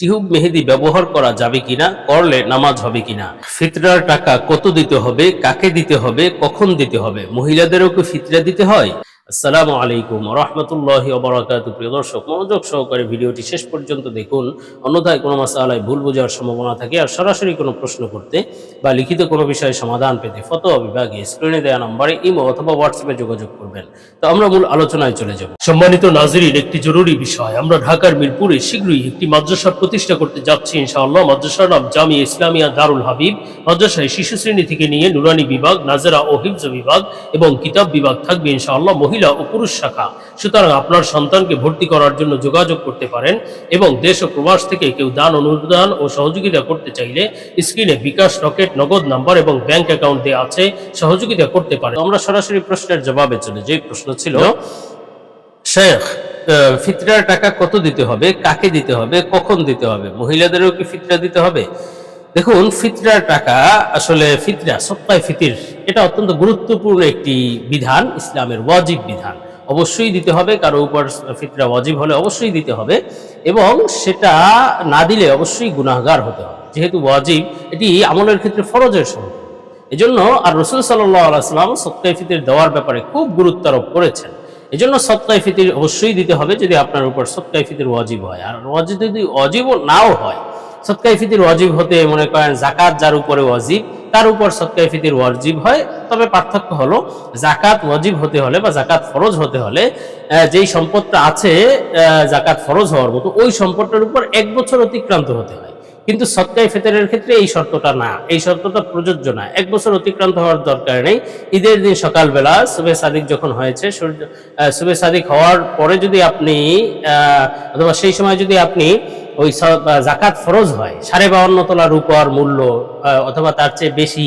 Tube মেহেদি ব্যবহার করা যাবে কিনা, করলে নামাজ হবে কিনা, ফিতরার টাকা কত দিতে হবে, কাকে দিতে হবে, কখন দিতে হবে, মহিলাদেরও কি ফিতরা দিতে হয়? আসসালামু আলাইকুম রহমতুল্লাহ ওবরাকাতু। প্রিয় দর্শক, মনোযোগ সহকারে ভিডিওটি শেষ পর্যন্ত দেখুন। অন্যথায় কোনো মাসালায় ভুল বোঝার সম্ভাবনা থাকে আর সরাসরি কোনো প্রশ্ন করতে বা লিখিত কোনো বিষয়ে সমাধান পেতে ফতোয়া বিভাগে স্ক্রিনে দেওয়া নম্বরে ইমো অথবা হোয়াটসঅ্যাপে যোগাযোগ করবেন। তো আমরা মূল আলোচনায় চলে যাব। সম্মানিত নাজরিন, একটি জরুরি বিষয়। আমরা ঢাকার মিরপুরে শীঘ্রই একটি মাদ্রাসা প্রতিষ্ঠা করতে যাচ্ছি ইনশাআল্লাহ। মাদ্রাসার নাম জামি ইসলামিয়া দারুল হাবিব। মাদ্রাসায় শিশু শ্রেণি থেকে নিয়ে নুরানি বিভাগ, নাজেরা ও হিফজ বিভাগ এবং কিতাব বিভাগ থাকবে ইনশাআল্লাহ। মহিলা ও পুরুষ শাখা। সুতরাং আপনার সন্তানকে ভর্তি করার জন্য যোগাযোগ করতে পারেন এবং দেশ ও প্রবাস থেকে কেউ দান, অনুদান ও সহযোগিতা করতে চাইলে স্ক্রিনে বিকাশ, রকেট, নগদ নাম্বার এবং ব্যাংক অ্যাকাউন্ট দেওয়া আছে। সহযোগিতা করতে পারেন। আমরা সরাসরি প্রশ্নের জবাবে চলে যে প্রশ্ন ছিল, শেখ ফিতরার টাকা কত দিতে হবে? কাকে দিতে হবে? কখন দিতে হবে? মহিলাদেরও কি ফিতরা দিতে হবে? দেখুন, ফিতরার টাকা আসলে ফিতরা সপ্তাহে ফিতির, এটা অত্যন্ত গুরুত্বপূর্ণ একটি বিধান, ইসলামের ওয়াজিব বিধান। অবশ্যই দিতে হবে, কারও উপর ফিতরা ওয়াজিব হলে অবশ্যই দিতে হবে এবং সেটা না দিলে অবশ্যই গুনাহগার হতে হবে। যেহেতু ওয়াজিব, এটি আমলের ক্ষেত্রে ফরজের সঙ্গে। এজন্য আর রসুল সাল্লাম সৎকাই ফিতির দেওয়ার ব্যাপারে খুব গুরুত্ব আরোপ করেছেন। এজন্য সৎকাই ফিতির অবশ্যই দিতে হবে যদি আপনার উপর সৎকাই ফিতির ওয়াজিব হয়। আর ওয়াজিব যদি অজীব নাও হয় সৎকাই ফিতির ওয়াজিব হতে মনে করেন জাকাত যার উপরে ওয়াজিব, তার উপর সৎকাই ফিতির ওয়াজিব হয়। তবে পার্থক্য হলো, জাকাত ওয়াজিব হতে হলে বা জাকাত ফরজ হতে হলে যেই সম্পদটা আছে জাকাত ফরজ হওয়ার মতো, ওই সম্পদটার উপর এক বছর অতিক্রান্ত হতে হয়। কিন্তু সৎকাই ফেতরের ক্ষেত্রে এই শর্তটা না, এই শর্তটা প্রযোজ্য না। এক বছর অতিক্রান্ত হওয়ার দরকার নেই। ঈদের দিন সকালবেলা সুবে সাদিক যখন হয়েছে, সূর্য সুবে সাদিক হওয়ার পরে যদি আপনি অথবা সেই সময় যদি আপনি ওই জাকাত ফরজ হয়। সাড়ে বাউন্ন তোলা রূপার মূল্য অথবা তার চেয়ে বেশি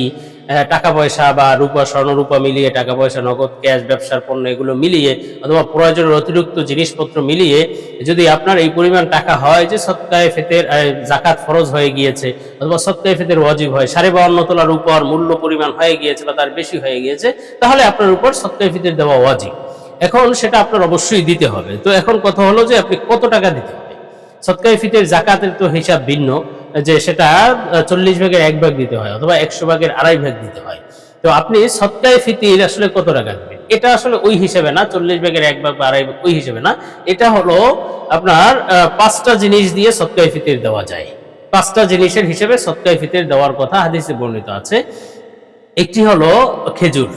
টাকা পয়সা বা রূপা, স্বর্ণ, রূপা মিলিয়ে টাকা পয়সা, নগদ, ক্যাশ, ব্যবসার পণ্য এগুলো মিলিয়ে, অথবা প্রয়োজনের অতিরিক্ত জিনিসপত্র মিলিয়ে যদি আপনার এই পরিমাণ টাকা হয় যে সৎকায় ফেতের জাকাত ফরজ হয়ে গিয়েছে, অথবা সৎকায় ফেতের ওয়াজিব হয়, সাড়ে বাউন্ন তোলা রূপার মূল্য পরিমাণ হয়ে গিয়েছে বা তার বেশি হয়ে গিয়েছে, তাহলে আপনার উপর সৎকায় ফেতের দেওয়া ওয়াজিব। এখন সেটা আপনার অবশ্যই দিতে হবে। তো এখন কথা হলো যে আপনি কত টাকা দিতে হবে? সৎকাই ফিতের জাকাতের তো হিসাব ভিন্ন, যে সেটা চল্লিশ ভাগের এক ভাগ দিতে হয় অথবা একশো ভাগের আড়াই ভাগ দিতে হয়। তো আপনি সৎকাই ফিতির আসলে কত টাকা দেবেন? এটা আসলে ওই হিসেবে না, চল্লিশ ভাগের এক ভাগ বা আড়াই ভাগ, ওই হিসেবে না। এটা হলো আপনার পাঁচটা জিনিস দিয়ে সৎকাই ফিতির দেওয়া যায়। পাঁচটা জিনিসের হিসেবে সৎকাই ফিতির দেওয়ার কথা হাদিসে বর্ণিত আছে। একটি হলো খেজুর,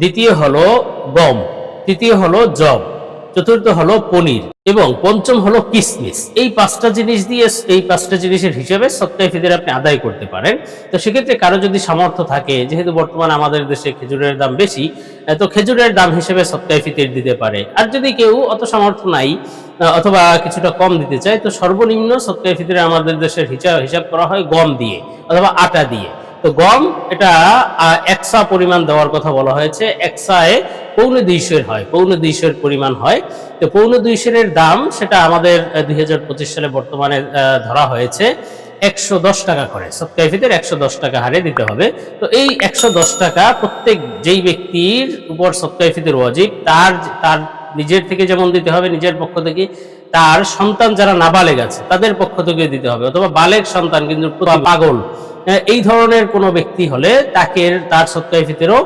দ্বিতীয় হলো গম, তৃতীয় হলো জব চতুর্থ হলো পনির এবং পঞ্চম হলো কিসমিস। এই পাঁচটা জিনিস দিয়ে, এই পাঁচটা জিনিসের হিসেবে সপ্তাহে ফিদের আপনি আদায় করতে পারেন। তো সেক্ষেত্রে কারও যদি সামর্থ্য থাকে, যেহেতু বর্তমানে আমাদের দেশে খেজুরের দাম বেশি তো খেজুরের দাম হিসেবে সপ্তাহে ফিতির দিতে পারে। আর যদি কেউ অত সামর্থ্য নাই অথবা কিছুটা কম দিতে চায়, তো সর্বনিম্ন সপ্তাহে ফিতরে আমাদের দেশের হিসাব হিসাব করা হয় গম দিয়ে, অথবা আটা দিয়ে। তো গম এটা একসা পরিমাণ দেওয়ার কথা বলা হয়েছে। একসায় পৌনে দুইশোর হয় পৌনে দুইশোর পরিমাণ হয়। তো পৌনে দুইশোর দাম সেটা আমাদের দুই হাজার পঁচিশ সালে বর্তমানে ধরা হয়েছে একশো দশ টাকা করে। সৎকাইফিদের একশো দশ টাকা হারে দিতে হবে। তো এই একশো দশ টাকা প্রত্যেক যেই ব্যক্তির উপর সৎকাইফিদের ওয়াজিব তার তার নিজের থেকে যেমন দিতে হবে নিজের পক্ষ থেকে তার সন্তান যারা নাবালেগ আছে তাদের পক্ষ থেকে দিতে হবে। অথবা বালেক সন্তান কিন্তু পাগল। এই ধরনের কোনো ব্যক্তি হলে তাকে তার সৎকায় ফিতেরও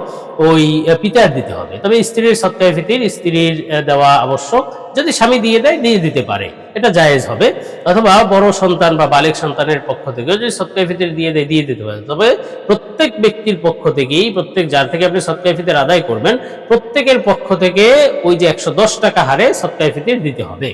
ওই পিতার দিতে হবে। তবে স্ত্রীর সৎকায় ফিতির স্ত্রীর দেওয়া আবশ্যক। যদি স্বামী দিয়ে দেয়, দিয়ে দিতে পারে। এটা জায়েজ হবে। অথবা বড় সন্তান বা বালিক সন্তানের পক্ষ থেকে যদি সৎকায় ফিতির দিয়ে দেয়, দিয়ে দিতে পারে। তবে প্রত্যেক ব্যক্তির পক্ষ থেকেই, প্রত্যেক যার থেকে আপনি সৎকায় ফিতির আদায় করবেন, প্রত্যেকের পক্ষ থেকে ওই যে একশো দশ টাকা হারে সৎকায় ফিতির দিতে হবে।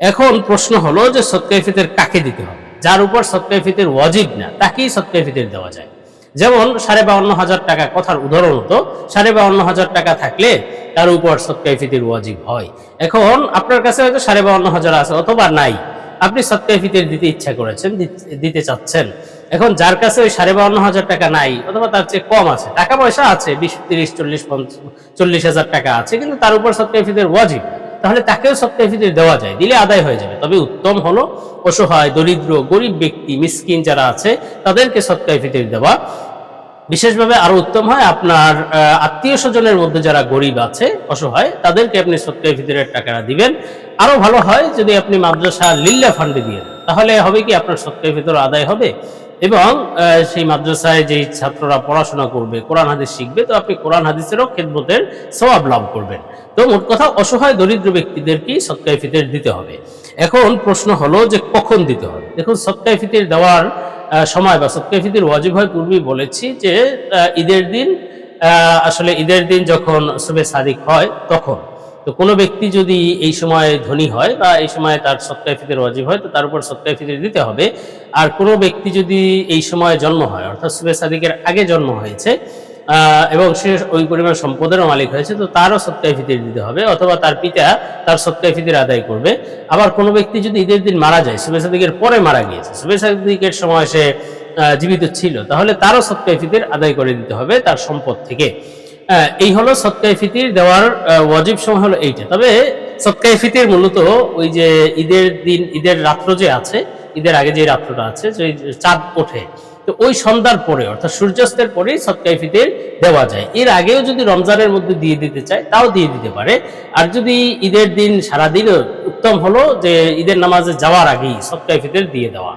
এখন প্রশ্ন হলো যে সৎকায় ফিতের কাকে দিতে হবে? যার উপর সৎকায় ফিতের ওয়াজিব না, তাকেই সৎকায় ফিতের দেওয়া যায়। যেমন সাড়ে বাউন্ন হাজার টাকা কথার উদাহরণ হতো, সাড়ে বাউন্ন হাজার টাকা থাকলে তার উপর সৎকায় ফিতের ওয়াজিব হয়। এখন আপনার কাছে হয়তো সাড়ে বাউন্ন হাজার আছে অথবা নাই, আপনি সৎকায় ফিতের দিতে ইচ্ছা করেছেন, দিত- চাচ্ছেন। এখন যার কাছে ওই সাড়ে বাউন্ন হাজার টাকা নাই, অথবা তার চেয়ে কম আছে, টাকা পয়সা আছে, বিশ, তিরিশ, চল্লিশ পঞ্চাশ চল্লিশ হাজার টাকা আছে, কিন্তু তার উপর সৎকায় ফিতের ওয়াজিব। তাহলে তাকেও ফিতর দেওয়া যায়, দিলে আদায় হয়ে যাবে। তবে উত্তম হলো অসহায়, দরিদ্র, গরিব ব্যক্তি, মিসকিন যারা আছে, তাদেরকে ফিতর দেওয়া। বিশেষভাবে আরও উত্তম হয় আপনার আত্মীয় স্বজনের মধ্যে যারা গরিব আছে, অসহায়, তাদেরকে আপনি সৎকায় ফিতরের টাকাটা দিবেন। আরও ভালো হয় যদি আপনি মাদ্রাসা লিল্লা ফান্ডে দিয়ে তাহলে হবে কি আপনার সৎকায় ফিতর আদায় হবে? এবং সেই মাদ্রাসায় যেই ছাত্ররা পড়াশোনা করবে, কোরআন হাদিস শিখবে, তো আপনি কোরআন হাদিসেরও খেদমতের সওয়াব লাভ করবেন। তো মোট কথা, অসহায় দরিদ্র ব্যক্তিদেরকেই সৎকায় ফিতর দিতে হবে। এখন প্রশ্ন হলো যে কখন দিতে হবে? দেখুন, সৎকায় ফিতর দেওয়ার সময় বা সৎকায় ফিতর ওয়াজিব হয়, পূর্বেই বলেছি যে ঈদের দিন আসলে ঈদের দিন যখন শুভে সাদিক হয়, তখন। তো কোনো ব্যক্তি যদি এই সময় ধনী হয় বা এই সময় তার সৎকায় ফিতের ওয়াজিব হয়, তো তার উপর সৎকায় ফিতর দিতে হবে। আর কোনো ব্যক্তি যদি এই সময় জন্ম হয়, অর্থাৎ সুবে সাদিকের আগে জন্ম হয়েছে এবং সে ওই পরিমাণ সম্পদেরও মালিক হয়েছে, তো তারও সৎকায় ফিতির দিতে হবে, অথবা তার পিতা তার সৎকায় ফিতির আদায় করবে। আবার কোনো ব্যক্তি যদি ঈদের দিন মারা যায় সুবে সাদিকের পরে মারা গিয়েছে সুবে সাদিকের সময় সে জীবিত ছিল, তাহলে তারও সৎকায় ফিতির আদায় করে দিতে হবে তার সম্পদ থেকে। এই হলো সৎকায় ফিতির দেওয়ার ওয়াজিব সময় হলো এইটা। তবে সৎকায় ফিতির মূলত ওই যে ঈদের দিন, ঈদের রাত্র যে আছে, ঈদের আগে যে রাত্রটা আছে, যে চাঁদ ওঠে, তো ওই সন্ধ্যার পরে, অর্থাৎ সূর্যাস্তের পরেই সৎকায় ফিতির দেওয়া যায়। এর আগেও যদি রমজানের মধ্যে দিয়ে দিতে চায়, তাও দিয়ে দিতে পারে। আর যদি ঈদের দিন সারাদিন উত্তম হলো যে ঈদের নামাজে যাওয়ার আগেই সৎকায় ফিতির দিয়ে দেওয়া।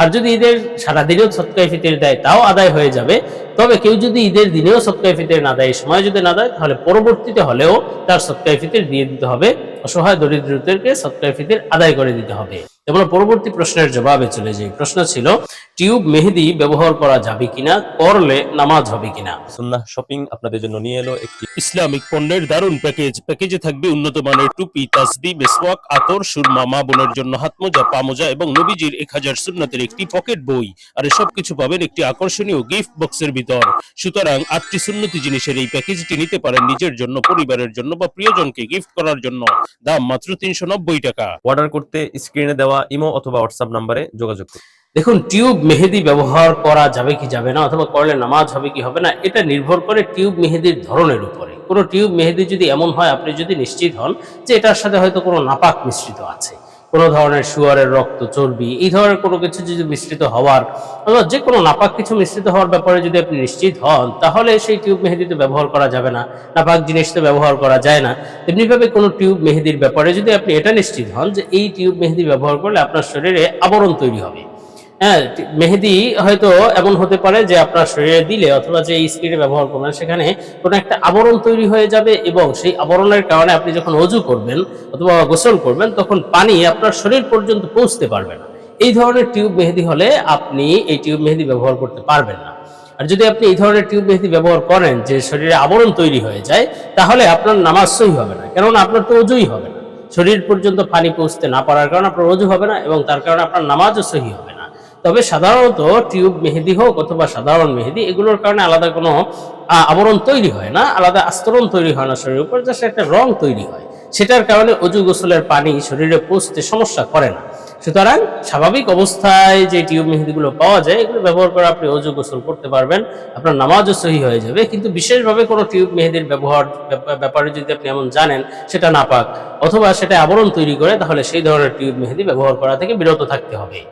আর যদি ঈদের সারাদিনেও সৎকায় ফিতির দেয় তাও আদায় হয়ে যাবে, তবে কেউ যদি ঈদের দিনেও সৎকায় ফিতির না দেয়, এই সময় যদি না দেয়, তাহলে পরবর্তীতে হলেও তার সৎকায় ফিতির দিয়ে দিতে হবে। অসহায় দরিদ্রদেরকে সৎকায় ফিতির আদায় করে দিতে হবে। এবং পরবর্তী প্রশ্নের জবাবে চলে যাই। প্রশ্ন ছিল টিউব মেহেদি ব্যবহার করা যাবে কিনা করলে নামাজ হবে কিনা? সুন্নাহ শপিং আপনাদের জন্য নিয়ে এলো একটি ইসলামিক পণ্যের দারুণ প্যাকেজ। প্যাকেজে থাকবে উন্নত মানের টুপি তাসবি মেসওয়াক আতর সুরমা মা বোনের জন্য হাতমোজা পামোজা এবং নবীজির এক হাজার সুন্নাতের একটি পকেট বই। আর সব কিছু পাবেন একটি আকর্ষণীয় গিফট বক্সের ভিতর। সুতরাং আটটি সুন্নতি জিনিসের এই প্যাকেজটি নিতে পারেন নিজের জন্য পরিবারের জন্য বা প্রিয়জনকে গিফট করার জন্য। দাম মাত্র তিনশো নব্বই টাকা। অর্ডার করতে স্ক্রিনে দেওয়া ইমো অথবা হোয়াটসঅ্যাপ নাম্বারে যোগাযোগ করুন। দেখুন, টিউব মেহেদি ব্যবহার করা যাবে কি যাবে না অথবা করলে নামাজ হবে কি হবে না, এটা নির্ভর করে টিউব মেহেদির ধরনের উপরে। কোনো টিউব মেহেদি যদি এমন হয়, আপনি যদি নিশ্চিত হন যে এটার সাথে হয়তো কোনো নাপাক মিশ্রিত আছে। কোনো ধরনের শুয়ারের রক্ত চর্বি, এই ধরনের কোনো কিছু যদি মিশ্রিত হওয়ার, অথবা যে কোনো নাপাক কিছু মিশ্রিত হওয়ার ব্যাপারে যদি আপনি নিশ্চিত হন, তাহলে সেই টিউব মেহেদিতে ব্যবহার করা যাবে না। নাপাক জিনিস তো ব্যবহার করা যায় না। তেমনিভাবে কোনো টিউব মেহেদির ব্যাপারে যদি আপনি এটা নিশ্চিত হন যে এই টিউব মেহেদি ব্যবহার করলে আপনার শরীরে আবরণ তৈরি হবে। হ্যাঁ মেহেদি হয়তো এমন হতে পারে যে আপনার শরীরে দিলে অথবা যে স্ক্রিনে ব্যবহার করবেন, সেখানে কোনো একটা আবরণ তৈরি হয়ে যাবে এবং সেই আবরণের কারণে আপনি যখন অজু করবেন অথবা গোসল করবেন, তখন পানি আপনার শরীর পর্যন্ত পৌঁছতে পারবে না। এই ধরনের টিউব মেহেদি হলে আপনি এই টিউব মেহেদি ব্যবহার করতে পারবেন না। আর যদি আপনি এই ধরনের টিউব মেহেদি ব্যবহার করেন যে শরীরে আবরণ তৈরি হয়ে যায়, তাহলে আপনার নামাজ সহি হবে না, কেননা আপনার তো অজুই হবে না। শরীর পর্যন্ত পানি পৌঁছতে না পারার কারণে আপনার অজু হবে না এবং তার কারণে আপনার নামাজও সহি হবে তবে সাধারণত টিউব মেহেদি হোক অথবা সাধারণ মেহেদি, এগুলোর কারণে আলাদা কোনো আবরণ তৈরি হয় না, আলাদা আস্তরণ তৈরি হয় না শরীরের উপর, জাস্ট একটা রং তৈরি হয়। সেটার কারণে অজু গোসলের পানি শরীরে পৌঁছতে সমস্যা করে না। সুতরাং স্বাভাবিক অবস্থায় যে টিউব মেহেদিগুলো পাওয়া যায়, এগুলো ব্যবহার করে আপনি অজু গোসল করতে পারবেন, আপনার নামাজও সহি হয়ে যাবে, কিন্তু বিশেষভাবে কোনো টিউব মেহেদির ব্যবহার ব্যাপারে যদি আপনি এমন জানেন, সেটা নাপাক, অথবা সেটা আবরণ তৈরি করে, তাহলে সেই ধরনের টিউব মেহেদি ব্যবহার করা থেকে বিরত থাকতে হবে।